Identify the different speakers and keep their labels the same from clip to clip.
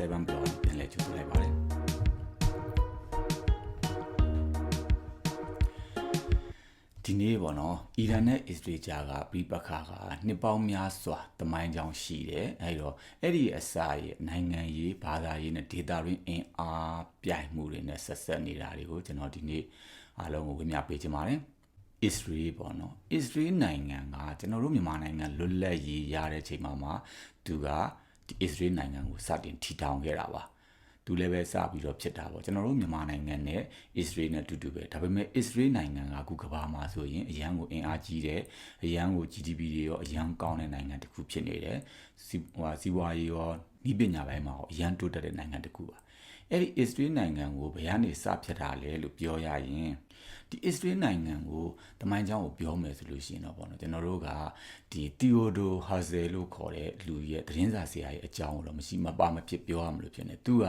Speaker 1: 7 blog ပြန်လည်ကြိုဆိုလိုက်ပါတယ်ဒီနေ့ပေါ့နော်အီရန်နဲ့အစ္စရေးကြားကပြိပခါကနှစ်ပေါင်းများစွာတမိုင်းကြောင်ရှိတယ်အဲဒီတော့အဲ့ဒီအစာရဲ့နိုင်ငံရေးဘာသာရေးနဲ့ဒေတာရင်းအင်အားပြိုင်မှုတွေနဲ့ဆက်ဆက်နေတာတွေကိုကျွန်တော်ဒီနေ့အားလုံးကိုဝေမျှပေးချင်ပါတယ်အစ္စရေးပေါ့နော်အစ္စရေးနိုင်ငံကကျွန်တော်တို့မြန်မာနိုင်ငံလွတ်လပ်ရေးရတဲ့ချိန်မှာမှာသူက ဒီအစ္စရေးနိုင်ငံကိုစတင်ထီထောင်ခဲ့တာပါသူလည်းပဲစပြီးတော့ဖြစ်တာပေါ့ကျွန်တော်တို့မြန်မာနိုင်ငံနဲ့အစ္စရေးနဲ့တူတူပဲဒါပေမဲ့အစ္စရေးနိုင်ငံကအခုကမ္ဘာမှာဆိုရင်အရန်ကိုအင်အားကြီးတယ်အရန်ကို GDP တွေရောအရန်ကောင်းတဲ့နိုင်ငံတစ်ခုဖြစ်နေတယ်စီဟိုစီးပွားရေးရောဤပညာပိုင်းမှာရောအရန်တိုးတက်တဲ့နိုင်ငံတစ်ခုပါအဲ့ဒီအစ္စရေးနိုင်ငံကိုဘယ်ကနေစဖြစ်တာလဲလို့ပြောရရင် ဒီအစ္စရေးနိုင်ငံကိုတမိုင်းကြောင်းကိုပြောမယ်ဆိုလို့ရှိရင်တော့ပေါ့နော်ကျွန်တော်တို့ကဒီတီယိုဒိုဟာဇယ်လို့ခေါ်တဲ့လူရဲ့သတင်းစာဆရာရဲ့အကြောင်းကိုတော့မရှိမပါမဖြစ်ပြောရမလို့ဖြစ်နေသူက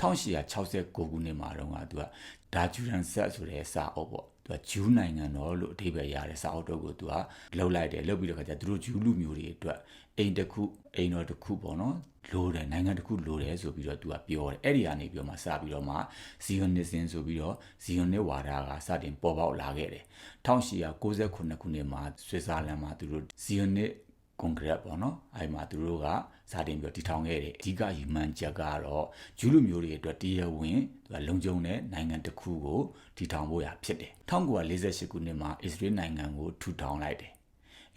Speaker 1: 1869ခုနှစ်မှာတော့ကသူကဒါဂျူရန်ဆက်ဆိုတဲ့စာအုပ်ပေါ့ သူကဂျူးနိုင်ငံတော်လို့အဓိပ္ပာယ်ရတဲ့စာအုပ်တော့ကိုသူကလှုပ်လိုက်တယ်လှုပ်ပြီးတော့ခါကျသူတို့ဂျူးလူမျိုးတွေအတွက်အိမ်တစ်ခုအိမ်တော်တစ်ခုပေါ့နော်လိုတယ်နိုင်ငံတစ်ခုလိုတယ်ဆိုပြီးတော့သူကပြောတယ်အဲ့ဒီကနေပြီးတော့မှစပြီးတော့မှဇီယွန်နစ်စင်ဆိုပြီးတော့ဇီယွန်နစ်ဝါဒကစတင်ပေါ်ပေါက်လာခဲ့တယ်1898ခုနှစ်မှာဆွစ်ဇာလန်မှာသူတို့ဇီယွန်နစ်ကွန်ဂရက်ပေါ့နော်အဲဒီမှာသူတို့က စတင်ပြီးတော့တည်ထောင်ခဲ့တယ်အဓိကရည်မှန်းချက်ကတော့ဂျူးလူမျိုးတွေအတွက်တရားဝင်သူကလုံခြုံတဲ့နိုင်ငံတစ်ခုကိုတည်ထောင်ဖို့ရဖြစ်တယ်1948ခုနှစ်မှာအစ္စရေးနိုင်ငံကိုထူထောင်လိုက်တယ်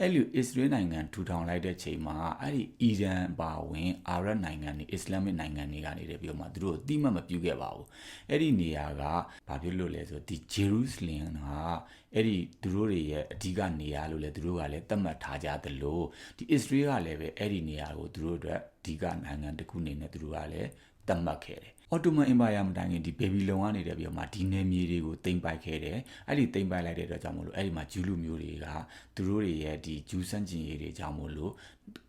Speaker 1: အဲ့လိုအစ္စရေးနိုင်ငံထူထောင်လိုက်တဲ့ချိန်မှာအဲ့ဒီအီရန်ပါဝင်အာရပ်နိုင်ငံတွေအစ္စလာမစ်နိုင်ငံတွေကနေပြီးတော့မှသူတို့အတိမတ်မပြုခဲ့ပါဘူးအဲ့ဒီနေရာကဘာဖြစ်လို့လဲဆိုဒီဂျေရုဆလင်ကအဲ့ဒီသူတို့တွေရဲ့အဓိကနေရာလို့လဲသူတို့ကလည်းသတ်မှတ်ထားကြသလိုဒီအစ္စရေးကလည်းပဲအဲ့ဒီနေရာကိုသူတို့အတွက်အဓိကနိုင်ငံတစ်ခုအနေနဲ့သူတို့ကလည်းသတ်မှတ်ခဲ့တယ် အော်တိုမန်အင်ပါယာမတိုင်ခင်ဒီဘေဘီလုံကနေတယ်ပြီးတော့မှဒီနယ်မြေတွေကိုတင်ပိုက်ခဲ့တယ်အဲ့ဒီတင်ပိုက်လိုက်တဲ့အတွက်ကြောင့်မို့လို့အဲ့ဒီမှာဂျူးလူမျိုးတွေကသူတို့တွေရဲ့ဒီဂျူးစန့်ကျင်ရေးတွေကြောင့်မို့လို့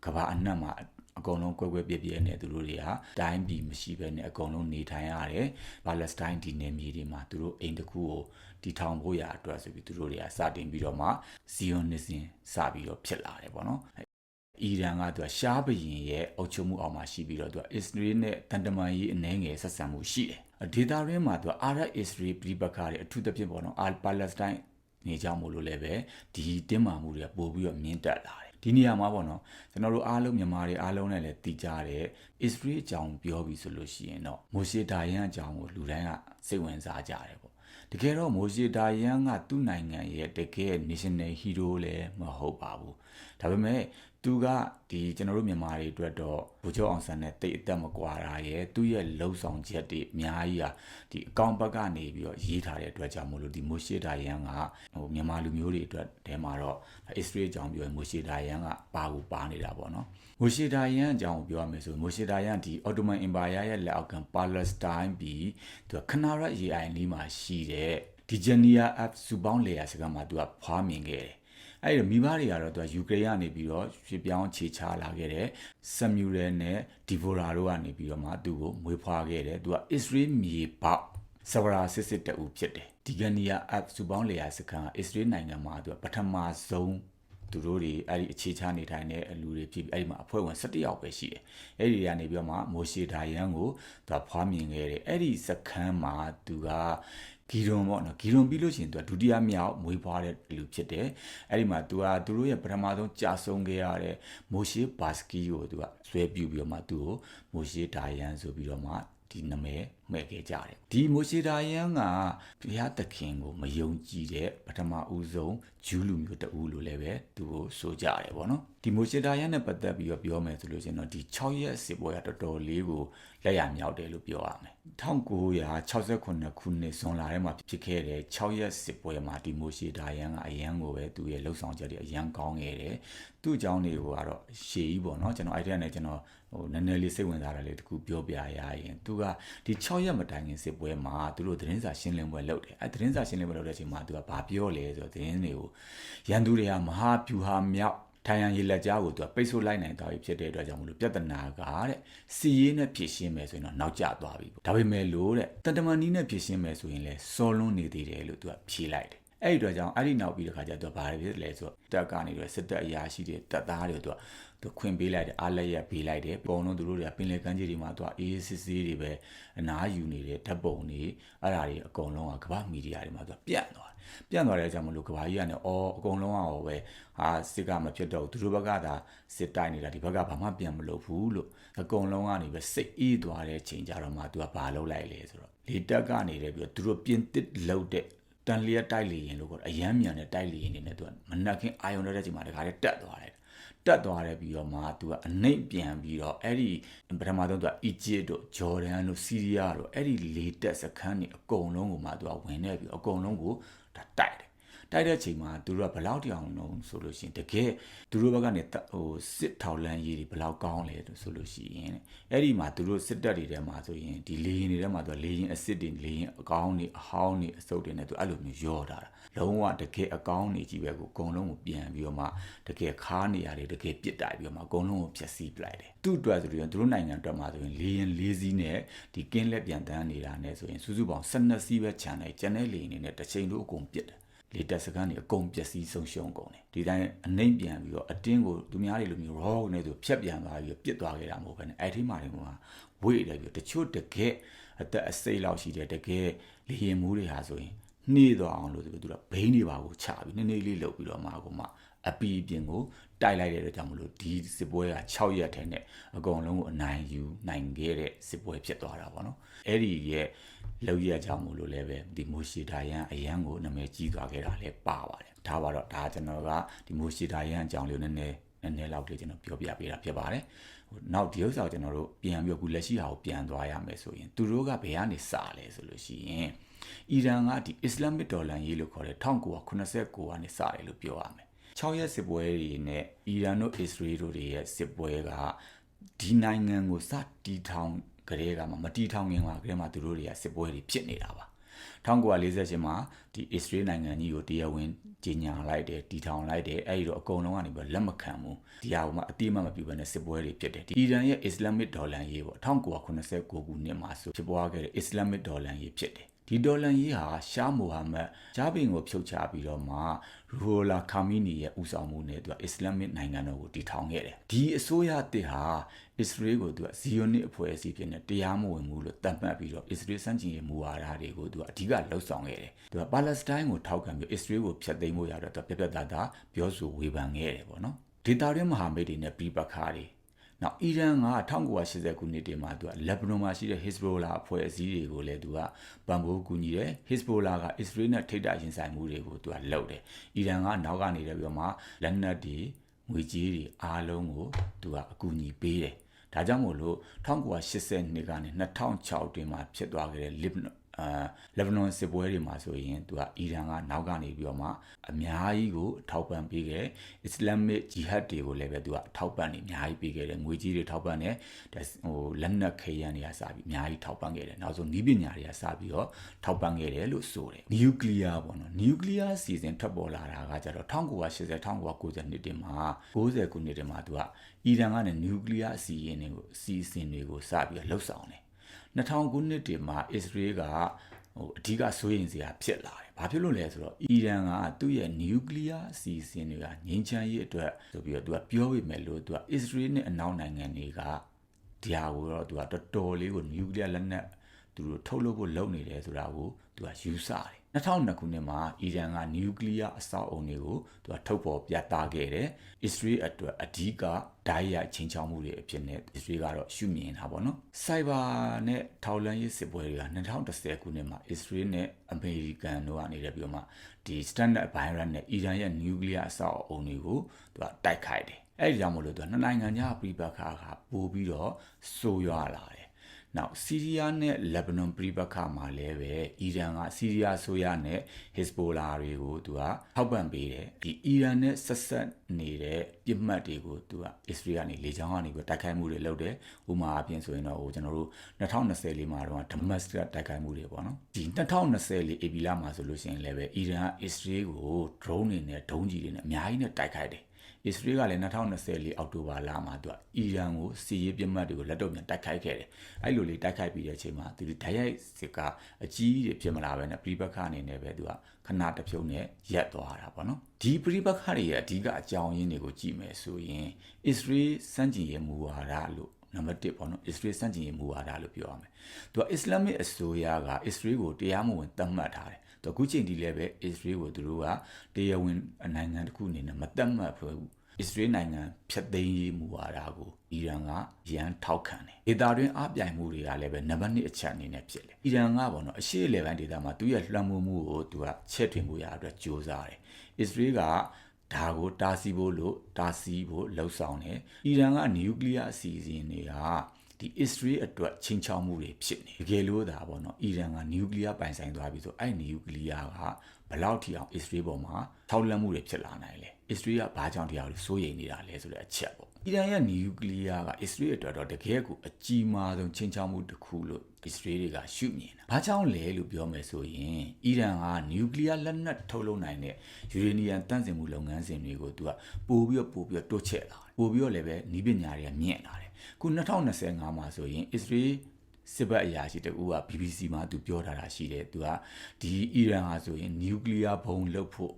Speaker 1: ကဘာအနှံ့မှာအကုန်လုံးကွဲကွဲပြဲပြဲနဲ့သူတို့တွေကတိုင်းပြည်မရှိဘဲနဲ့အကုန်လုံးနေထိုင်ရတယ်ပါလက်စတိုင်းဒီနယ်မြေတွေမှာသူတို့အိမ်တစ်ခုကိုတီထောင်ဖို့ရအတွက်ဆိုပြီးသူတို့တွေကစတင်ပြီးတော့မှဇီယွန်နစ်စင်စပြီးတော့ဖြစ်လာတယ်ပေါ့နော် အီရန်ကသူကရှားဘရင်ရဲ့အုပ်ချုပ်မှုအောက်မှာရှိပြီးတော့သူကအစ္စရေးနဲ့တန်တမာရေးအနှဲငယ်ဆက်ဆံမှုရှိတယ်။ဒေတာရင်းမှာသူကအာရတ်အစ္စရေးပြည်ပခါတွေအထူးသဖြင့်ပေါ့နော်အာပါလက်စတိုင်းနေကြမို့လို့လည်းပဲဒီတင်းမာမှုတွေကပို့ပြီးတော့မြင့်တက်လာတယ်ဒီနေရာမှာပေါ့နော်ကျွန်တော်တို့အားလုံးမြန်မာတွေအားလုံးနဲ့လည်းတည်ကြတဲ့ Israel အကြောင်းပြောပြီးဆိုလို့ရှိရင်တော့မိုရှေဒါယန်အကြောင်းကိုလူတိုင်းကစိတ်ဝင်စားကြတယ်ပေါ့တကယ်တော့မိုရှေဒါယန်ကသူ့နိုင်ငံရဲ့တကယ် national hero လည်းမဟုတ်ပါဘူးဒါပေမဲ့ သူကဒီကျွန်တော်တို့မြန်မာတွေအတွက်တော့ဘူကျော်အောင်ဆန်းနဲ့တိတ်အသက်မကွာတာရဲ့သူ့ရဲ့လှုပ်ဆောင်ချက်တွေအများကြီးอ่ะဒီအကောင့်ဘက်ကနေပြီးတော့ရေးထားတဲ့အတွက်ကြောင့်မို့လို့ဒီမိုရှေဒါယန်ကဟိုမြန်မာလူမျိုးတွေအတွက်တဲမှာတော့အစ္စရေးအကြောင်းပြောရင်မိုရှေဒါယန်ကပါကိုပါနေတာပေါ့နော်မိုရှေဒါယန်အကြောင်းကိုပြောရမယ်ဆိုမိုရှေဒါယန်ဒီအော်တိုမန်အင်ပါယာရဲ့လက်အောက်ကပါလက်စတိုင်းပြီးသူကခနာရက်ရေအိုင်လေးမှာရှိတဲ့ဒီဂျနီယာအပ်စူပေါင်းလေယာစကမှာသူကဖွားမြင်ခဲ့တယ် အဲ့ဒီမိဘတွေကတော့သူကယူကရိန်းကနေပြီးတော့ရွှေ့ပြောင်းခြေချလာခဲ့တဲ့ဆမ်မြူရယ်နဲ့ဒီဗိုရာတို့ကနေပြီးတော့မှသူ့ကိုမွေးဖွားခဲ့တယ်သူကအစ္စရေးမြေပေါက်ဆဝရာစစ်စစ်တူဖြစ်တယ်ဒီဂနီယာအပ်စူပေါင်းလေယာစကန်အစ္စရေးနိုင်ငံမှာသူကပထမဆုံးသူတို့တွေအဲ့ဒီအခြေချနေထိုင်တဲ့အလူတွေဖြစ်ပြီးအဲ့ဒီမှာအဖွဲ့ဝင်17ယောက်ပဲရှိတယ်။အဲ့ဒီကနေပြီးတော့မှမိုရှေဒါယန်ကိုသူဖွားမြင်ခဲ့တယ်။အဲ့ဒီစခန်းမှာသူက ဂီရွန်ပေါ့နော်ဂီရွန်ပြီးလို့ရှိရင်သူကဒုတိယမြောက်မွေးဖွားတဲ့လူဖြစ်တယ်အဲ့ဒီမှာသူကသူတို့ရဲ့ပထမဆုံးကြာဆုံးခဲ့ရတဲ့မိုရှေဘာစကီကိုသူကဆွဲပြုပြီးတော့မှသူ့ကိုမိုရှေဒါယန်ဆိုပြီးတော့မှ ဒီနာမည်မှဲ့ခဲ့ကြတယ်ဒီမိုရှေဒါယန်ကဘုရားသခင်ကိုမယုံကြည်တဲ့ပထမဦးဆုံးဂျူးလူမျိုးတဦးလို့လည်းပဲသူကိုဆိုကြတယ်ပေါ့နော်ဒီမိုရှေဒါယန်နဲ့ပတ်သက်ပြီးတော့ပြောမယ်ဆိုလို့ရှင်တော့ဒီ6ရက်စစ်ပွဲကတော်တော်လေးကိုလက်ရမြောက်တယ်လို့ပြောရမယ်1968ခုနှစ်ဇွန်လထဲမှာဖြစ်ခဲ့တဲ့6ရက်စစ်ပွဲမှာဒီမိုရှေဒါယန်ကအရန်ကိုပဲသူရဲ့လှုပ်ဆောင်ချက်တွေအရန်ကောင်းခဲ့တယ်သူ့အကြောင်းတွေကိုကတော့ရှေးကြီးပေါ့နော်ကျွန်တော်အဲ့ဒီကနေကျွန်တော် ဟိုနည်းနည်းလေးစိတ်ဝင်စားတာလေးတခုပြောပြရရင်သူကဒီ6ရက်မတိုင်ခင်စစ်ပွဲမှာသူတို့သတင်းစာရှင်းလင်းပွဲလုပ်တယ်အဲသတင်းစာရှင်းလင်းပွဲလုပ်တဲ့အချိန်မှာသူကဘာပြောလဲဆိုတော့သတင်းတွေကိုရန်သူတွေကမဟာဖြူဟာမြောက်ထိုင်ရန်ရေလက်ကြားကိုသူကပိတ်ဆို့လိုက်နိုင်သွားပြီဖြစ်တဲ့အတွက်ကြောင့်မလို့ပြဿနာကတဲ့စီရေးနဲ့ဖြည့်ရှင်းမယ်ဆိုရင်တော့နောက်ကျသွားပြီဒါပေမဲ့လို့တဲ့တန်တမန်နီးနဲ့ဖြည့်ရှင်းမယ်ဆိုရင်လဲစောလွန်းနေသေးတယ်လို့သူကဖြေလိုက်တယ် အဲ့ဒီတော့ကြောင့်အဲ့ဒီနောက်ပြီးတဲ့ခါကျတော့ဘာတွေဖြစ်လဲဆိုတော့တက်ကနေတော့စစ်တပ်အရာရှိတွေတပ်သားတွေတော့သူခွင့်ပေးလိုက်တယ်အားလက်ရက်ပေးလိုက်တယ်ပုံလုံးသူတို့တွေကပင်လယ်ကမ်းခြေတွေမှာသူကအေးစစ်စစ်တွေပဲအနားယူနေတဲ့ဓာတ်ပုံတွေအဲ့ဒါတွေအကုန်လုံးကကမ္ဘာမီဒီယာတွေမှာသူကပြန့်သွားတယ်ပြန့်သွားတဲ့အကြောင်းမလို့ကဘာကြီးကလည်းအော်အကုန်လုံးကဟောပဲဟာစစ်ကမဖြစ်တော့သူတို့ဘက်ကသာစစ်တိုက်နေတာဒီဘက်ကဘာမှပြန်မလုပ်ဘူးလို့အကုန်လုံးကနေပဲစိတ်အေးသွားတဲ့ချိန်ကြတော့မှသူကဘာလုပ်လိုက်လဲဆိုတော့လေတက်ကနေတယ်ပြီးတော့သူတို့ပြင်းတစ်လောက်တဲ့ တန်လျက်တိုက်လေရင်လို့ကတော့အယမ်းမြန်တဲ့တိုက်လေရင်တွေနဲ့သူကမနှက်ခင်အာယုံတဲ့ချိန်မှာတခါတည်းတက်သွားတယ်တက်သွားတယ်ပြီးတော့မှသူကအနှိမ့်ပြန်ပြီးတော့အဲ့ဒီပထမဆုံးသူကအီဂျစ်တို့ဂျော်ဒန်တို့စီးရီးယားတို့အဲ့ဒီလေတက်စခန်းတွေအကုန်လုံးကိုမှသူကဝင်နေပြီးအကုန်လုံးကိုဒါတိုက်တယ် တိုက်တဲ့အချိန်မှာသူတို့ကဘလောက်တောင်လုံးဆိုလို့ရှိရင်တကယ်သူတို့ဘက်ကနေဟိုစစ်ထောက်လန်းရေးတွေဘလောက်ကောင်းလဲလို့ဆိုလို့ရှိရင်အဲ့ဒီမှာသူတို့စစ်တပ်တွေထဲမှာဆိုရင်ဒီလေရင်တွေထဲမှာသူကလေရင်အစ်စ်တွေလေရင်အကောင်းတွေအဟောင်းတွေအစုပ်တွေနဲ့သူအဲ့လိုမျိုးရောတာတာလုံးဝတကယ်အကောင်းတွေကြီးပဲကိုအကုန်လုံးကိုပြန်ပြီးတော့မှတကယ်ခါနေရတယ်တကယ်ပြစ်တိုက်ပြီးတော့မှအကုန်လုံးကိုဖျက်ဆီးပလိုက်တယ်သူ့အတွက်ဆိုရင်သူတို့နိုင်ငံအတွက်မှာဆိုရင်လေရင်လေးစီးနဲ့ဒီကင်းလက်ပြန်တန်းနေတာနဲ့ဆိုရင်စုစုပေါင်း12စီးပဲခြံလိုက်ကျန်တဲ့လေရင်တွေနဲ့တစ်ချိန်လုံးအကုန်ပြစ်တယ် လေတက်စကန်တွေအကုန်ပျက်စီးဆုံးရှုံးကုန်တယ်ဒီတိုင်းအနှိမ့်ပြန်ပြီးတော့အတင်းကိုသူများတွေလိုမျိုး raw နဲ့သူဖြတ်ပြန်သွားပြီးတော့ပြစ်သွားခဲ့တာမဟုတ်ဘဲနဲ့အဲ့ဒီမှာတွေမှာဝေ့တယ်ပြီးတချို့တကယ်အသက်အစိတ်လောက်ရှိတဲ့တကယ်လေရင်မှုတွေဟာဆိုရင်နှေးသွားအောင်လို့သူကသူကဘိန်းတွေပါကိုချပြီးနည်းနည်းလေးလှုပ်ပြီးတော့မှကိုမှ အပီအပြင်ကိုတိုက်လိုက်တဲ့အတွက်ကြောင့်မလို့ဒီစစ်ပွဲက6ရက်ထဲနဲ့အကုန်လုံးကိုအနိုင်ယူနိုင်ခဲ့တဲ့စစ်ပွဲဖြစ်သွားတာပေါ့နော်အဲ့ဒီရဲ့လောက်ရကြောင့်မို့လို့လည်းပဲဒီမိုရှီဒါယန်အရန်ကိုနာမည်ကြီးသွားခဲ့တာလည်းပါပါတယ်ဒါပါတော့ဒါကျွန်တော်ကဒီမိုရှီဒါယန်အကြောင်းလေးနည်းနည်းနည်းနည်းလောက်လေးကျွန်တော်ပြောပြပေးတာဖြစ်ပါတယ်ဟိုနောက်ဒီဥစ္စာကိုကျွန်တော်တို့ပြန်ပြီးအခုလက်ရှိဟာကိုပြန်သွားရမယ်ဆိုရင်သူတို့ကဘယ်ကနေစလဲဆိုလို့ရှိရင်အီရန်ကဒီအစ္စလာမစ်ဒေါ်လာရေးလို့ခေါ်တဲ့1989ကနေစတယ်လို့ပြောရမယ် 6ရက်စစ်ပွဲတွေနဲ့အီရန်တို့အစ္စရေးတို့တွေရဲ့စစ်ပွဲကဒီနိုင်ငံကိုစတီထောင်ကလေးကမှမတီထောင်ခင်မှာကလေးမှာသူတို့တွေကစစ်ပွဲတွေဖြစ်နေတာပါ1948မှာဒီအစ္စရေးနိုင်ငံကြီးကိုတရားဝင်ကြီးညာလိုက်တယ်တီထောင်လိုက်တယ်အဲ့ဒီတော့အကုန်လုံးကနေပြီးလက်မခံဘူးဒီဟာကမှအတိအမှမပြုဘဲနဲ့စစ်ပွဲတွေဖြစ်တယ်ဒီအီရန်ရဲ့အစ္စလာမစ်ဒေါ်လာရေးပေါ့1989ခုနှစ်မှာဆိုဖြစ်ပွားခဲ့တဲ့အစ္စလာမစ်ဒေါ်လာရေးဖြစ်တယ်ဒီဒေါ်လန်ရေးဟာရှားမိုဟာမက်ဂျာဘင်ကိုဖြုတ်ချပြီးတော့မှ ရူလာခါမီနီရဲ့ဦးဆောင်မှုနဲ့သူကအစ္စလာမစ်နိုင်ငံတော်ကိုတည်ထောင်ခဲ့တယ်။ဒီအစိုးရတစ်ဟာအစ္စရေးကိုသူကဇီယိုနစ်အဖွဲ့အစည်းဖြစ်နေတရားမဝင်ဘူးလို့သတ်မှတ်ပြီးတော့အစ္စရေးစန့်ကျင်ရေးမူဝါဒတွေကိုသူကအဓိကလှုပ်ဆောင်ခဲ့တယ်။သူကပါလက်စတိုင်းကိုထောက်ခံပြီးအစ္စရေးကိုဖျက်သိမ်းဖို့ရတော့သူပြပြသားသားပြောဆိုဝေဖန်ခဲ့တယ်ပေါ့နော်။ဒေတာရင်းမဟာမိတ်တွေနဲ့ပြည်ပခါတွေ နောက်အီရန်က1980ခုနှစ်တည်းမှာသူကလက်ဘနွန်မှာရှိတဲ့ Hezbollah အဖွဲ့အစည်းတွေကိုလည်းသူကပံ့ပိုးကူညီတယ် Hezbollah က Israel နဲ့ထိပ်တိုက်ရင်ဆိုင်မှုတွေကိုသူကလုပ်တယ်အီရန်ကနောက်ကနေပြီးတော့မှလက်နက်တွေငွေကြေးတွေအားလုံးကိုသူကအကူအညီပေးတယ်ဒါကြောင့်မို့လို့1980နှစ်ကနေ2006တွင်မှာဖြစ်သွားခဲ့တဲ့ Lebanon အာလက်ဘနွန်စစ်ပွဲတွေမှာဆိုရင်သူကအီရန်ကနောက်ကနေပြီးတော့မှအများကြီးကိုထောက်ပံ့ပေးခဲ့အစ္စလာမစ်ဂျီဟတ်တွေကိုလည်းပဲသူကထောက်ပံ့နေအများကြီးပေးခဲ့တယ်ငွေကြီးတွေထောက်ပံ့တယ်ဟိုလက်နက်ခဲယမ်းတွေကစပြီးအများကြီးထောက်ပံ့ခဲ့တယ်နောက်ဆုံးနီးပညာတွေကစပြီးတော့ထောက်ပံ့ခဲ့တယ်လို့ဆိုတယ်နျူကလ িয়ার ပေါ့နော်နျူကလ িয়ার စီစဉ်ထွက်ပေါ်လာတာကကြတော့1980 1990နှစ်တင်မှာ90ခုနှစ်တင်မှာသူကအီရန်ကနေနျူကလ িয়ার အစီအရင်တွေကိုအစီအစဉ်တွေကိုစပြီးတော့လှုပ်ဆောင်တယ် 2000ခုနှစ်တည်းမှာအစ္စရေးကဟိုအဓိကစိုးရိမ်စရာဖြစ်လာတယ်။ဘာဖြစ်လို့လဲဆိုတော့အီရန်ကသူ့ရဲ့နျူကလ িয়ার အစီအစဉ်တွေကငြိမ်းချမ်းရေးအတွက်ဆိုပြီးတော့သူကပြောပေမဲ့လို့သူကအစ္စရေးနဲ့အနောက်နိုင်ငံတွေကဒီဟာကိုတော့သူကတော်တော်လေးကိုနျူကလ িয়ার လက်နက်သူတို့ထုတ်လုပ်ဖို့လုပ်နေတယ်ဆိုတာကိုသူကယူဆတယ်2002ခုနှစ်မှာအီရန်ကနျူကလ িয়ার အဆောက်အုံတွေကိုသူကထုတ်ပေါ်ပြသခဲ့တယ်။အစ္စရေးအတွက်အဓိက ဓာတ်ရိုက်ချင်းချောင်းမှုတွေအဖြစ်နဲ့အစ္စရေးကတော့ရှုမြင်တာပေါ့နော်။စိုက်ဘာနဲ့ထောက်လန်းရေးစစ်ပွဲတွေက2010ခုနှစ်မှာအစ္စရေးနဲ့အမေရိကန်တို့ကနေပြီးတော့မှဒီ standard virus နဲ့အီရန်ရဲ့နျူကလ িয়ার အဆောက်အုံတွေကိုသူကတိုက်ခိုက်တယ်။အဲ့ဒီကြောင့်မလို့သူကနှစ်နိုင်ငံကြားပြပခါကပို့ပြီးတော့ဆိုးရွားလာတယ် နောက်ဆီးရီးယားနဲ့လက်ဘနွန်ပြည်ပခါမှာလည်းပဲအီရန်ကဆီးရီးယားဆိုရနဲ့ဟစ်စဘိုလာတွေကိုသူကထောက်ပံ့ပေးတယ်ဒီအီရန်နဲ့ဆက်ဆက်နေတဲ့ပြစ်မှတ်တွေကိုသူကအစ္စရေးကနေလေကြောင်းကနေပြီးတိုက်ခိုက်မှုတွေလုပ်တယ်ဥမာအပြင်ဆိုရင်တော့ဟိုကျွန်တော်တို့2020လေးမှာတော့ဒမတ်စကတိုက်ခိုက်မှုတွေပေါ့နော်ဒီ2020လေးအေဘီလာမှာဆိုလို့ရှိရင်လည်းပဲအီရန်ကအစ္စရေးကို drone တွေနဲ့ဒုံးကြီးတွေနဲ့အများကြီးနဲ့တိုက်ခိုက်တယ် အစ္စရေးကလည်း2024အောက်တိုဘာလမှာသူကအီရန်ကိုစီရေးပြစ်မှတ်တွေကိုလက်တော့ပြန်တိုက်ခိုက်ခဲ့တယ်အဲ့လိုလေးတိုက်ခိုက်ပြီးတဲ့အချိန်မှာသူဓာတ်ရိုက်စစ်ကအကြီးတွေဖြစ်မလာပဲနဲ့ပြိပခအနေနဲ့ပဲသူကခဏတစ်ဖြုတ်နဲ့ရက်သွားတာပေါ့နော်ဒီပြိပခတွေရဲ့အဓိကအကြောင်းရင်းတွေကိုကြည့်မယ်ဆိုရင်အစ္စရေးစန့်ကျင်ရေးမူဝါဒလို့နံပါတ်1ပေါ့နော်အစ္စရေးစန့်ကျင်ရေးမူဝါဒလို့ပြောရမယ်။သူကအစ္စလာမစ်အစိုးရကအစ္စရေးကိုတရားမဝင်သတ်မှတ်ထားတယ်။သူအခုချိန်ဒီလည်းပဲအစ္စရေးကိုသူတို့ကတရားဝင်နိုင်ငံတစ်ခုအနေနဲ့မသတ်မှတ်ဘူး။ အစ္စရေးနိုင်ငံဖျက်သိမ်းရေးမူဝါဒကိုအီရန်ကရန်ထောက်ခံတယ်။ဒေသတွင်းအပြိုင်မှုတွေကလည်းပဲနံပါတ်1အချက်အနေနဲ့ဖြစ်တယ်။အီရန်ကပေါ့နော်အရှေ့လေပိုင်းဒေသမှာသူရဲ့လွှမ်းမိုးမှုကိုသူကချက်ထွင်မှုရအတွက်ကြိုးစားတယ်။အစ္စရေးကဒါကိုတားဆီးဖို့လို့တားဆီးဖို့လှုံ့ဆော်တယ်။အီရန်ကနျူကလ িয়ার အစီအစဉ်တွေကဒီအစ္စရေးအတွက်ချင်းချောက်မှုတွေဖြစ်နေတကယ်လို့ဒါပေါ့နော်အီရန်ကနျူကလ িয়ার ပိုင်ဆိုင်သွားပြီဆိုအဲ့နျူကလ িয়ার ကဘယ်လောက်ထိအောင်အစ္စရေးပေါ်မှာထောက်လန့်မှုတွေဖြစ်လာနိုင်လဲ အစ္စရေးကဘာကြောင့်တရားလို့စိုးရိမ်နေတာလဲဆိုတဲ့အချက်ပေါ့အီရန်ရဲ့နျူကလ িয়ার ကအစ္စရေးအတွက်တော့တကယ်ကိုအကြီးမားဆုံးချင်းချောက်မှုတစ်ခုလို့အစ္စရေးတွေကရှုမြင်တာဘာကြောင့်လဲလို့ပြောမယ်ဆိုရင်အီရန်ကနျူကလ িয়ার လက်နက်ထုတ်လုပ်နိုင်တဲ့ယူရေနီယံတန့်စင်မှုလုပ်ငန်းစဉ်တွေကိုသူကပို့ပြီးတော့ပို့ပြီးတော့တိုးချဲ့လာတယ်ပို့ပြီးတော့လည်းပဲနီးပညာတွေကမြင့်လာတယ်ခု2025မှာဆိုရင်အစ္စရေးစစ်ဘက်အရာရှိတကူက BBC မှာသူပြောထားတာရှိတယ်သူကဒီအီရန်ဟာဆိုရင်နျူကလ িয়ার ဘုံလုပ်ဖို့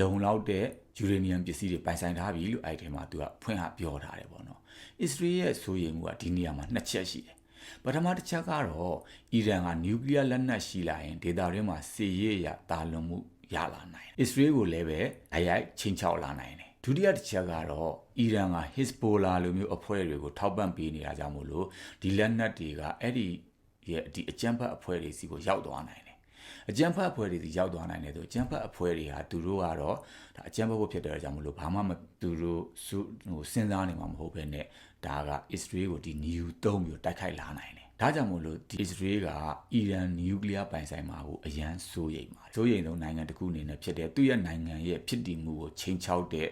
Speaker 1: လုံလောက်တဲ့ယူရေနီယံပစ္စည်းတွေပိုင်ဆိုင်ထားပြီလို့အဲ့ဒီမှာသူကဖွင့်ဟပြောထားတယ်ပေါ့နော်အစ္စရေးရဲ့ဆိုရင်ကဒီနေရာမှာနှစ်ချက်ရှိတယ်ပထမတစ်ချက်ကတော့အီရန်ကနျူကလ িয়ার လက်နက်ရှိလာရင်ဒေသတွင်းမှာစစ်ရေးရတာလွန်မှုရလာနိုင်တယ်။အစ္စရေးကိုလည်းပဲအရိုက်ချင်းချောက်လာနိုင်တယ်။ဒုတိယတစ်ချက်ကတော့အီရန်က Hezbollah လိုမျိုးအဖွဲ့တွေကိုထောက်ပံ့ပေးနေတာကြောင့်မို့လို့ဒီလက်နက်တွေကအဲ့ဒီရဲ့ဒီအကြမ်းဖက်အဖွဲ့တွေစီကိုရောက်သွားနိုင်တယ်။ အကြမ်းဖက်အဖွဲ့တွေစီရောက်သွားနိုင်တယ်ဆိုအကြမ်းဖက်အဖွဲ့တွေဟာသူတို့ကတော့ဒါအကြမ်းဖက်ဖို့ဖြစ်တဲ့ကြောင့်မလို့ဘာမှမသူတို့စုဟိုစဉ်းစားနေမှာမဟုတ်ဘဲနဲ့ဒါကအစ္စရေးကိုဒီ new သုံးပြီးတိုက်ခိုက်လာနိုင်တယ်ဒါကြောင့်မို့လို့ဒီ Israel ကအီရန်နျူကလ িয়ার ပိုင်ဆိုင်မှာကိုအရန်စိုးရိမ်ပါတယ်စိုးရိမ်ဆုံးနိုင်ငံတစ်ခုအနေနဲ့ဖြစ်တဲ့သူ့ရဲ့နိုင်ငံရဲ့ဖြစ်တည်မှုကိုချိန်ချောက်တဲ့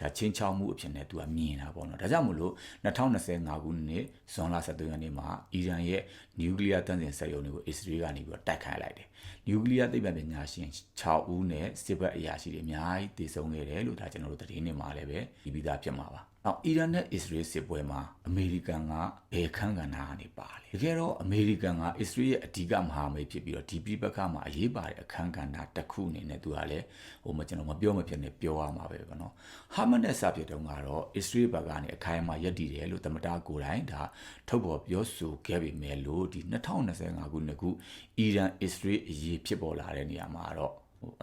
Speaker 1: ဒါချင်းချောက်မှုအဖြစ်နဲ့သူကမြင်တာပေါ့နော်ဒါကြောင့်မို့လို့2025ခုနှစ်ဇွန်လ23ရက်နေ့မှာအီရန်ရဲ့နျူကလ িয়ার တန်စင်စက်ရုံတွေကိုအစ္စရေးကနေပြီးတော့တိုက်ခိုက်လိုက်တယ်နျူကလ িয়ার သိပ္ပံပညာရှင်6ဦးနဲ့စစ်ဘက်အရာရှိတွေအများကြီးတည်ဆုံခဲ့တယ်လို့ဒါကျွန်တော်တို့သတင်းတွေမှာလည်းပဲဒီပြီးသားဖြစ်မှာပါ နောက်အီရန်နဲ့အစ္စရေးစစ်ပွဲမှာအမေရိကန်ကဘယ်ခန်းကဏ္ဍကနေပါလဲတကယ်တော့အမေရိကန်ကအစ္စရေးရဲ့အဓိကမဟာမိတ်ဖြစ်ပြီးတော့ဒီပြပခါမှာအရေးပါတဲ့အခန်းကဏ္ဍတစ်ခုအနေနဲ့သူကလည်းဟိုမကျွန်တော်မပြောမဖြစ်နေပြောရမှာပဲပေါ့နော်ဟာမတ်နဲ့စဖြစ်တုန်းကတော့အစ္စရေးဘက်ကနေအခိုင်အမာယက်တည်တယ်လို့သမတာကိုယ်တိုင်ဒါထုတ်ပေါ်ပြောဆိုခဲ့ပေမဲ့လို့ဒီ2025ခုနှစ်ခုအီရန်အစ္စရေးအရေးဖြစ်ပေါ်လာတဲ့နေရာမှာတော့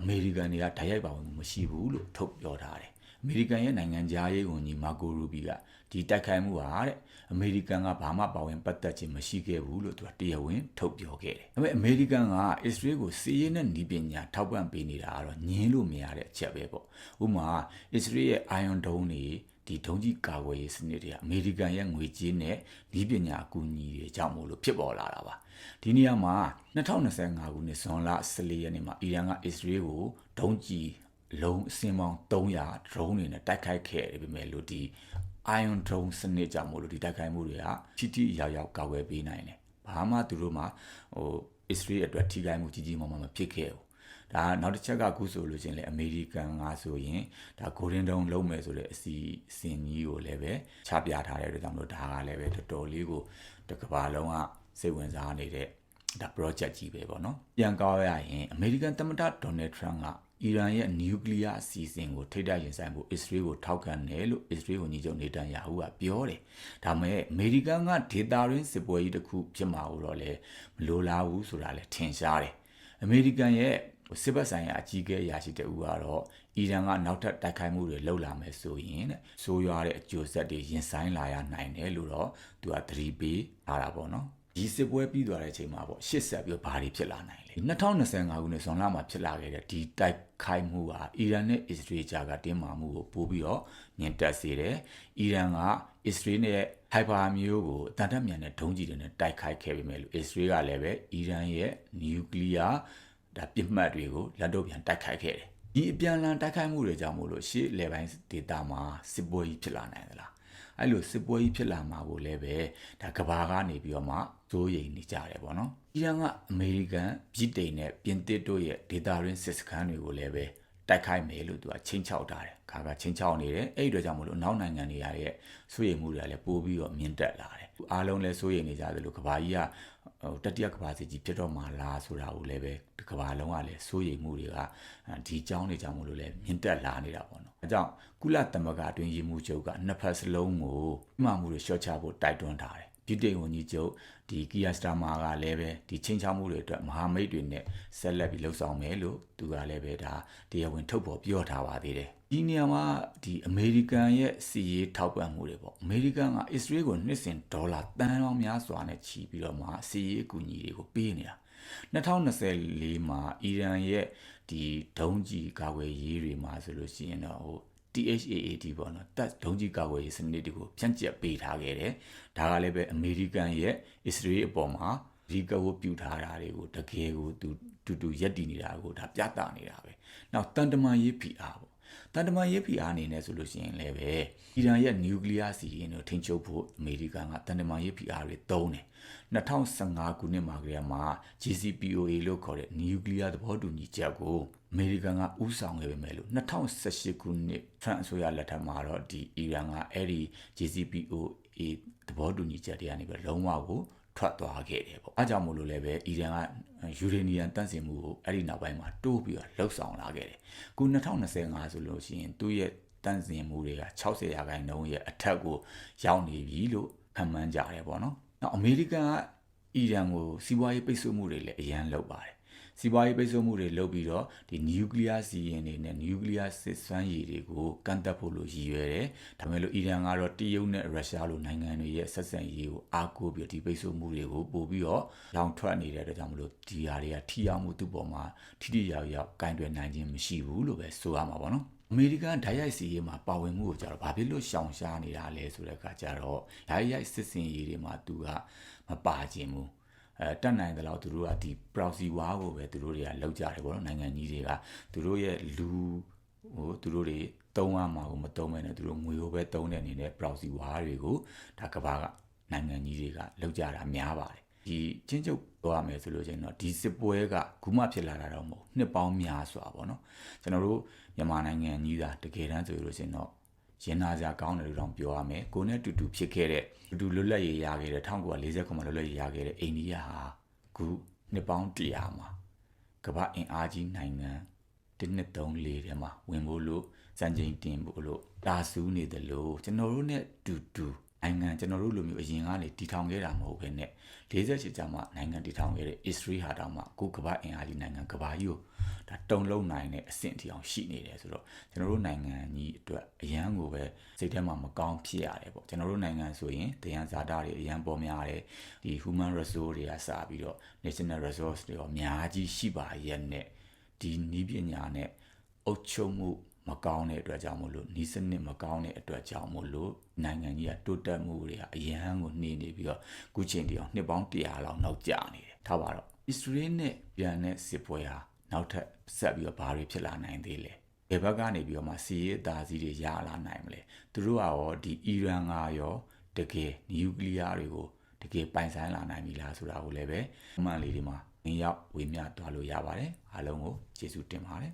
Speaker 1: အမေရိကန်တွေကဓာတ်ရိုက်ပါဝင်မှုမရှိဘူးလို့ထုတ်ပြောထားတယ် အမေရိကန်ရဲ့နိုင်ငံခြားရေးဝန်ကြီးမာကိုရူဘီကဒီတိုက်ခိုက်မှုဟာတဲ့အမေရိကန်ကဘာမှပါဝင်ပတ်သက်ခြင်းမရှိခဲ့ဘူးလို့သူကတရားဝင်ထုတ်ပြောခဲ့တယ်။ဒါပေမဲ့အမေရိကန်ကအစ္စရေးကိုစီးရဲနဲ့နီးပညာထောက်ပံ့ပေးနေတာကတော့ညင်းလို့မရတဲ့အချက်ပဲပေါ့။ဥပမာအစ္စရေးရဲ့ Iron Dome တွေဒီဒုံးကြီးကာကွယ်ရေးစနစ်တွေကအမေရိကန်ရဲ့ငွေကြေးနဲ့ဒီပညာအကူအညီတွေကြောင့်မို့လို့ဖြစ်ပေါ်လာတာပါဒီနေရာမှာ2025ခုနှစ်ဇွန်လ14ရက်နေ့မှာအီရန်ကအစ္စရေးကိုဒုံးကြီး လုံးအစင်ပေါင်း300 drone တွေနဲ့တိုက်ခိုက်ခဲ့တယ်ပဲမဲ့လို့ဒီ ion drone စနစ်ကြောင့်မို့လို့ဒီတိုက်ခိုက်မှုတွေကထိထိရောက်ရောက်ကာကွယ်ပေးနိုင်တယ်ဘာမှသူတို့မှဟို Israel အတွက်ထိခိုက်မှုကြီးကြီးမားမားမဖြစ်ခဲ့ဘူးဒါနောက်တစ်ချက်ကအခုဆိုလို့ချင်းလေအမေရိကန်ကဆိုရင်ဒါ golden dome လုံးမယ်ဆိုတဲ့အစီအစဉ်ကြီးကိုလည်းပဲချပြထားတဲ့အတွက်ကြောင့်မလို့ဒါကလည်းပဲတော်တော်လေးကိုတစ်ကမ္ဘာလုံးကစိတ်ဝင်စားနေတဲ့ဒါ project ကြီးပဲပေါ့နော်ပြန်ကောက်ရရင်အမေရိကန်သမ္မတဒေါ်နယ်ထရန့်က အီရန်ရဲ့နျူကလ িয়ার အစီအစဉ်ကိုထိတိုက်ရင်ဆိုင်ဖို့အစ္စရေးကိုထောက်ခံတယ်လို့အစ္စရေးဝန်ကြီးချုပ်နေတန်ယာဟုကပြောတယ်။ဒါမဲ့အမေရိကန်ကဒေတာရင်းစစ်ပွဲကြီးတစ်ခုဖြစ်မှာတော့လေမလိုလားဘူးဆိုတာလည်းထင်ရှားတယ်။အမေရိကန်ရဲ့စစ်ဘက်ဆိုင်ရာအကြီးအကဲအရာရှိတဦးကတော့အီရန်ကနောက်ထပ်တိုက်ခိုက်မှုတွေလုပ်လာမယ်ဆိုရင်တဲ့ဆိုးရွားတဲ့အကျိုးဆက်တွေရင်ဆိုင်လာရနိုင်တယ်လို့တော့သူကသတိပေးထားတာပေါ့နော်။ ဒီစစ်ပွဲပြီးသွားတဲ့အချိန်မှာပေါ့ရှစ်ဆက်ပြီးဘာတွေဖြစ်လာနိုင်လဲ2025ခုနှစ်ဇွန်လမှာဖြစ်လာခဲ့တဲ့ဒီတိုက်ခိုက်မှုဟာအီရန်နဲ့အစ္စရေးကြားကတင်းမာမှုကိုပို့ပြီးတော့ညှင်တက်စေတယ်အီရန်ကအစ္စရေးနဲ့ဟိုက်ပါမျိုးကိုတန်တက်မြန်တဲ့ဒုံးကျည်တွေနဲ့တိုက်ခိုက်ခဲ့ပေမဲ့လို့အစ္စရေးကလည်းပဲအီရန်ရဲ့နျူကလ িয়ার ဒါပြစ်မှတ်တွေကိုလက်တော့ပြန်တိုက်ခိုက်ခဲ့တယ်ဒီအပြန်အလှန်တိုက်ခိုက်မှုတွေကြောင့်မို့လို့ရှေ့လေပိုင်းဒေတာမှာစစ်ပွဲကြီးဖြစ်လာနိုင်သလား အဲ့လိုစစ်ပွဲကြီးဖြစ်လာမှာကိုလည်းပဲဒါကဘာကနေပြီးတော့မှဇိုးရိမ်နေကြတယ်ပေါ့နော်အီရန်ကအမေရိကန်ပြည်တိန်နဲ့ပြင်သစ်တို့ရဲ့ဒေတာရင်းစစ်စခန်းတွေကိုလည်းပဲတတိုက်ခိုက်မယ်လို့သူကချင်းချောက်ထားတယ်ခါကချင်းချောက်နေတယ်အဲ့ဒီတော့ကြောင့်မလို့နောက်နိုင်ငံတွေရဲ့စိုးရိမ်မှုတွေကလည်းပိုပြီးတော့မြင့်တက်လာတယ်အားလုံးလည်းစိုးရိမ်နေကြတယ်လို့ကဘာကြီးကဟိုတတိယကဘာစီကြီးဖြစ်တော့မှလားဆိုတာကိုလည်းပဲ ကဘာလုံးကလည်းစိုးရိမ်မှုတွေကဒီအကြောင်းတွေကြောင့်မလို့လည်းမြင့်တက်လာနေတာပေါ့နော်အဲကြောင့်ကုလသမဂ္ဂအတွင်းရေးမှုချုပ်ကနှစ်ဖက်စလုံးကိုမှမှုတွေရှော့ချဖို့တိုက်တွန်းထားတယ်ပြည်တိန်ဝန်ကြီးချုပ်ဒီကီယာစတာမာကလည်းပဲဒီချင်းချောက်မှုတွေအတွက်မဟာမိတ်တွေနဲ့ဆက်လက်ပြီးလှုပ်ဆောင်မယ်လို့သူကလည်းပဲဒါတရားဝင်ထုတ်ဖော်ပြောထားပါသေးတယ်ဒီနေရာမှာဒီအမေရိကန်ရဲ့စီရေးထောက်ပံ့မှုတွေပေါ့အမေရိကန်ကအစ္စရေးကိုနှစ်စဉ်ဒေါ်လာတန်ပေါင်းများစွာနဲ့ချီပြီးတော့မှစီရေးအကူအညီတွေကိုပေးနေတာ 2024မှာအီရန်ရဲ့ဒီဒုံးကြီးကာကွယ်ရေးတွေမှာဆိုလို့ရှိရင်တော့ဟို THAAD ပေါ့နော်တပ်ဒုံးကြီးကာကွယ်ရေးစနစ်တွေကိုဖြန့်ကျက်ပေးထားခဲ့တယ်။ဒါကလည်းပဲအမေရိကန်ရဲ့အစ္စရေးအပေါ်မှာဒီကဝပြူထားတာတွေကိုတကယ်ကိုသူတူတူရက်တည်နေတာကိုဒါပြသနေတာပဲ။နောက်တန်တမာရေးဖိအားပေါ့ တန်တမာရေးဖိအားအနေနဲ့ဆိုလို့ရှိရင်လည်းပဲအီရန်ရဲ့နျူကလ িয়ার စီရင်ကိုထိန်းချုပ်ဖို့အမေရိကန်ကတန်တမာရေးဖိအားတွေတုံးတယ်2015ခုနှစ်မှာကလေးမှာ JCPOA လို့ခေါ်တဲ့နျူကလ িয়ার သဘောတူညီချက်ကိုအမေရိကန်ကဥဆောင်ခဲ့ပေမဲ့လို့2018ခုနှစ်ဖရန့်အစိုးရလက်ထက်မှာတော့ဒီအီရန်ကအဲ့ဒီ JCPOA သဘောတူညီချက်တွေကနေပြီးလုံးဝကို ထွက်သွားခဲ့တယ်ပေါ့အဲကြောင့်မို့လို့လည်းပဲအီရန်ကယူရေနီယံတန့်စင်မှုကိုအဲ့ဒီနောက်ပိုင်းမှာတိုးပြီးတော့လှုပ်ဆောင်လာခဲ့တယ်ခု2025ဆိုလို့ရှိရင်သူ့ရဲ့တန့်စင်မှုတွေက60ရာခိုင်နှုန်းရဲ့အထက်ကိုရောက်နေပြီလို့ခန့်မှန်းကြတယ်ပေါ့နော်နောက်အမေရိကန်ကအီရန်ကိုစီးပွားရေးပိတ်ဆို့မှုတွေလည်းအရန်လုပ်ပါတယ် စီးပွားရေးပိတ်ဆို့မှုတွေလုပ်ပြီးတော့ဒီနျူကလ িয়ার စီရင်တွေနဲ့နျူကလ িয়ার စစ်စွမ်းရည်တွေကိုကန့်သက်ဖို့လို့ရည်ရွယ်တယ်။ဒါပေမဲ့လို့အီရန်ကတော့တရုတ်နဲ့ရုရှားလိုနိုင်ငံတွေရဲ့ဆက်ဆံရေးကိုအားကိုးပြီးဒီပိတ်ဆို့မှုတွေကိုပို့ပြီးတော့လောင်ထွက်နေတဲ့အတွက်ကြောင့်မလို့ဒီဟာတွေကထိရောက်မှုသူ့ပေါ်မှာထိထိရောက်ရောက်ကင်တွယ်နိုင်ခြင်းမရှိဘူးလို့ပဲဆိုရမှာပေါ့နော်။အမေရိကန်ဓာတ်ရိုက်စီရေးမှာပါဝင်မှုကိုကြတော့ဘာဖြစ်လို့ရှောင်ရှားနေတာလဲဆိုတဲ့အခါကျတော့ဓာတ်ရိုက်စစ်စင်ရေးတွေမှာသူကမပါခြင်းဘူး အဲတက်နိုင်တယ်လို့သူတို့ကဒီ proxy war ကိုပဲသူတို့တွေကလောက်ကြတယ်ပေါ့နော်နိုင်ငံကြီးတွေကသူတို့ရဲ့လူဟိုသူတို့တွေတုံးရမှာကိုမတုံးမဲနဲ့သူတို့ငွေကိုပဲတုံးတဲ့အနေနဲ့ proxy war တွေကိုဒါကဘာကနိုင်ငံကြီးတွေကလောက်ကြတာများပါတယ်ဒီချင်းချုပ်ပြောရမယ်ဆိုလို့ချင်းတော့ဒီစစ်ပွဲကခုမှဖြစ်လာတာတော့မဟုတ်နှစ်ပေါင်းများစွာပေါ့နော်ကျွန်တော်တို့မြန်မာနိုင်ငံကြီးသာတကယ်တမ်းဆိုလို့ချင်းတော့ ရင်နာစရာကောင်းတယ်လို့တော့ပြောရမယ်ကိုနဲ့တူတူဖြစ်ခဲ့တဲ့တူတူလွတ်လပ်ရေးရခဲ့တဲ့1940ခုမှာလွတ်လပ်ရေးရခဲ့တဲ့အိန္ဒိယဟာခုနှစ်ပေါင်း100မှာကမ္ဘာအင်အားကြီးနိုင်ငံတစ်နှစ်သုံးလေးထဲမှာဝင်ဖို့လို့စံချိန်တင်ဖို့လို့တာဆူးနေတယ်လို့ကျွန်တော်တို့ ਨੇ တူတူနိုင်ငံကျွန်တော်တို့လိုမျိုးအရင်ကနေတည်ထောင်ခဲ့တာမဟုတ်ဘဲနဲ့48ကျမှနိုင်ငံတည်ထောင်ခဲ့တဲ့ Israel ဟာတောင်မှကိုကမ္ဘာအင်အားကြီးနိုင်ငံကမ္ဘာကြီးကို ဒါတုံလုံးနိုင်တဲ့အဆင့်တီအောင်ရှိနေတယ်ဆိုတော့ကျွန်တော်တို့နိုင်ငံကြီးအတွက်အရန်ကိုပဲစိတ်ထဲမှာမကောင်းဖြစ်ရတယ်ပေါ့ကျွန်တော်တို့နိုင်ငံဆိုရင်တရားဇာတာတွေအရန်ပေါ်များတယ်ဒီ human resource တွေကစပြီးတော့ national resource တွေရောအများကြီးရှိပါရဲ့နဲ့ဒီနီးပညာနဲ့အုပ်ချုပ်မှုမကောင်းတဲ့အတွက်ကြောင့်မို့လို့နီးစနစ်မကောင်းတဲ့အတွက်ကြောင့်မို့လို့နိုင်ငံကြီးကတိုးတက်မှုတွေကအရန်ကိုနှေးနေပြီးတော့ခုချိန်တည်းအောင်နှစ်ပေါင်း100လောက်နောက်ကျနေတယ်ထားပါတော့ Israel နဲ့ပြန်တဲ့စစ်ပွဲဟာ နောက်ထပ်ဆက်ပြီးတော့ဘာတွေဖြစ်လာနိုင်သေးလဲဘယ်ဘက်ကနေပြီးတော့မှစီရေးအသာစီးတွေရလာနိုင်မလဲသူတို့ကရောဒီအီရန်ကရောတကယ်နျူကလ িয়ার တွေကိုတကယ်ပိုင်ဆိုင်လာနိုင်ပြီလားဆိုတာကိုလည်းပဲအမှန်လေးဒီမှာငင်းရောက်ဝေမျှသွားလို့ရပါတယ်အားလုံးကိုကျေးဇူးတင်ပါတယ်